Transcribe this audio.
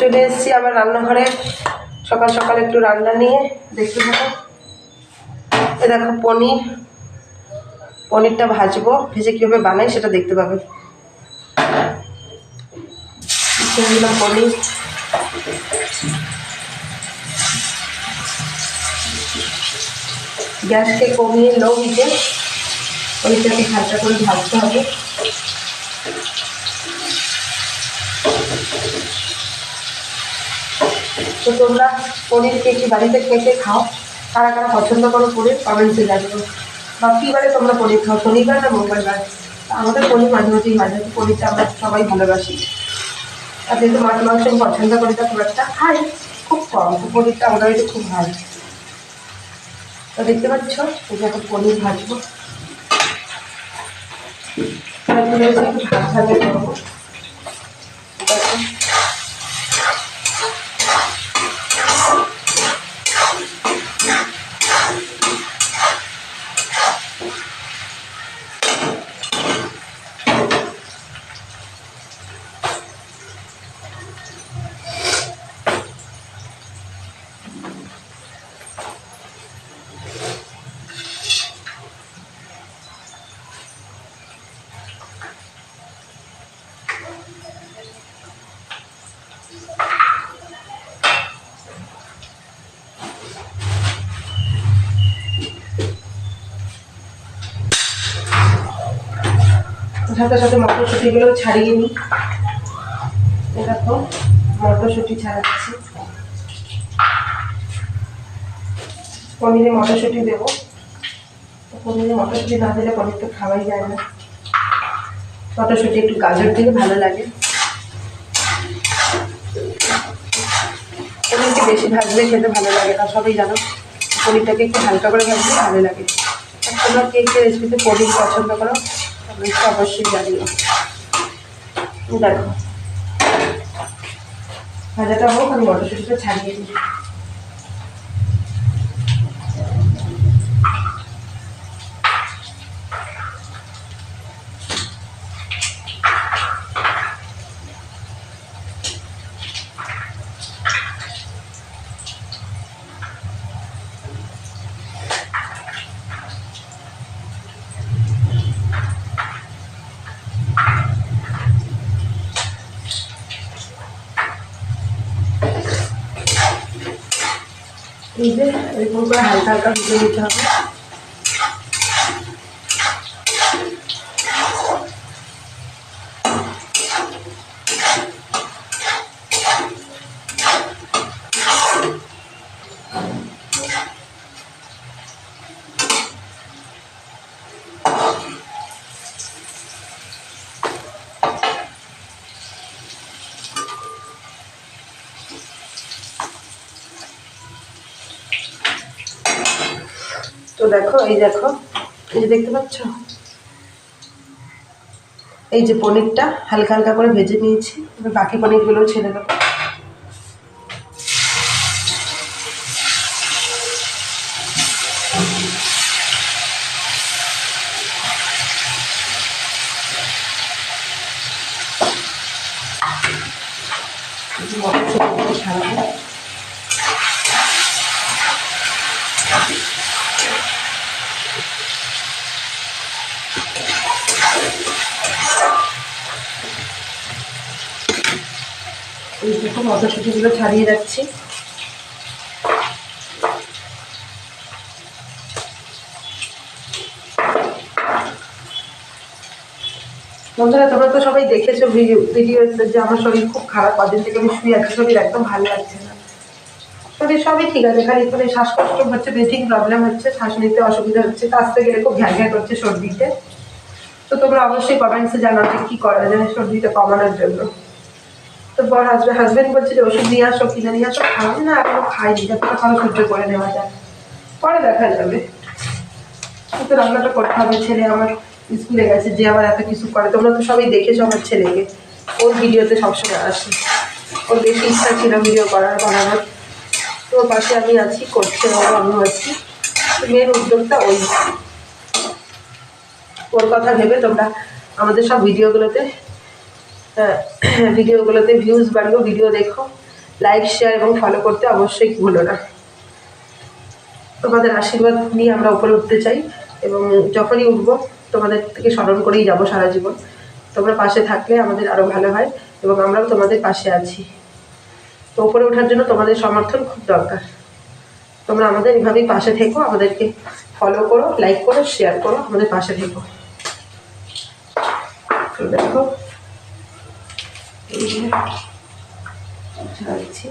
চলে এসেছি আবার রান্নাঘরে। সকাল সকাল একটু রান্না নিয়ে দেখতে থাকো। এ দেখো পনির। পনিরটা ভাজবো, ভেজে কীভাবে বানাই সেটা দেখতে পাবে। পনির। গ্যাসকে কমিয়ে লো হিটে পনিরটাকে হালকা করে ভাজতে হবে। তো তোমরা পনির কে কি বাড়িতে খেতে খাও? কারা কারা পছন্দ করো পনির কমেন্টসে জানিও। বা কীবারে তোমরা পনির খাও, শনিবার না মঙ্গলবার? আমাদের পনির মাঝে মাঝেই হয়, যেহেতু পনিরটা আমরা সবাই ভালোবাসি। আর যেহেতু মাছ মাংস আমি পছন্দ করি তা খুব একটা, খাই, খুব কম। পনিরটা আমাদের বাড়িতে খুব ভালো তো দেখতে পাচ্ছ যে এখন পনির ভাজবো। একটু ভাজা করব। সাথে সাথে মটরশুঁটিগুলো ছাড়িয়ে নিই। দেখো, মটরশুঁটি ছাড়াচ্ছি। পনিরে মটরশুঁটি দেবো। পনিরে মটরশুঁটি না দিলে পনির তো খাওয়াই যায় না। মটরশুঁটি একটু গাজর দিলে ভালো লাগে। পনিরকে বেশি ভাজলে খেতে ভালো লাগে না, সবই জানো। পনিরটাকে একটু হালকা করে ভাজলে ভালো লাগে। তোমরা কে কে রেসিপিতে পনির পছন্দ করো অবশ্যই অবশ্যই জানিও দেখো ভাজাটা হোক আমি মটরশুঁটিটা ছাড়িয়ে দিই। এই যে এরকম হালকা হালকা ভেজে নিতে হবে। তো দেখো, এই দেখো, এই যে দেখতে পাচ্ছ? এই যে পনিরটা হালকা হালকা করে ভেজে নিয়েছি, এবার বাকি পনিরগুলোও ছেড়ে দেবো। এই এই দেখো মটরশুঁটিগুলো ছাড়িয়ে যাচ্ছি। বন্ধুরা, তোমরা তো সবাই দেখেছ ভিডিও যে আমার শরীর খুব খারাপ, কদিন থেকে আমি শুয়ে আছি, শরীর একদম ভালো লাগছে না। শরীর সবই ঠিক আছে, খালি একটু শ্বাসকষ্ট হচ্ছে ব্রিথিং প্রবলেম হচ্ছে, শ্বাস নিতে অসুবিধা হচ্ছে কাজতে গেলে খুব ঘ্যাঁ ঘ্যাঁ করছে সর্দিতে। তো তোমরা অবশ্যই কমেন্টসে জানাও যে কী করা যায় সর্দিটা কমানোর জন্য। তো বর হাজব্যান্ড হাজব্যান্ড বলছে যে, ওষুধ নিয়ে আসো, কিনে নিয়ে আসো। খাওয়াবে না, এখনও খাইনি যতটা খাওয়া সহ্য করে নেওয়া যায়। পরে দেখা যাবে। তো রান্নাটা করতে হবে, ছেলে আমার স্কুলে গেছে, যে আবার এত কিছু করে। তোমরা তো সবাই দেখেছ আমার ছেলেকে। ওর ভিডিওতে সবসময় আসে। ওর বেশি ইচ্ছা ছিল ভিডিও করার, বানানোর। তো ওর পাশে আমি আছি করছে ওর আমি আছি। মেন উদ্যোগটা ওই। ওর কথা ভেবে তোমরা আমাদের সব ভিডিওগুলোতে ভিডিওগুলোতে ভিউজ বাড়িও ভিডিও দেখো। লাইক শেয়ার এবং ফলো করতে অবশ্যই ভুলো না। তোমাদের আশীর্বাদ নিয়ে আমরা উপরে উঠতে চাই এবং যখনই উঠবো, তোমাদের থেকে স্মরণ করেই যাব সারা জীবন। তোমরা পাশে থাকলে আমাদের আরও ভালো হয় এবং আমরাও তোমাদের পাশে আছি। তো উপরে ওঠার জন্য তোমাদের সমর্থন খুব দরকার। তোমরা আমাদের এভাবেই পাশে থেকো, আমাদেরকে ফলো করো লাইক করো শেয়ার করো, আমাদের পাশে থেকো। দেখো। এই ঝাড়ছি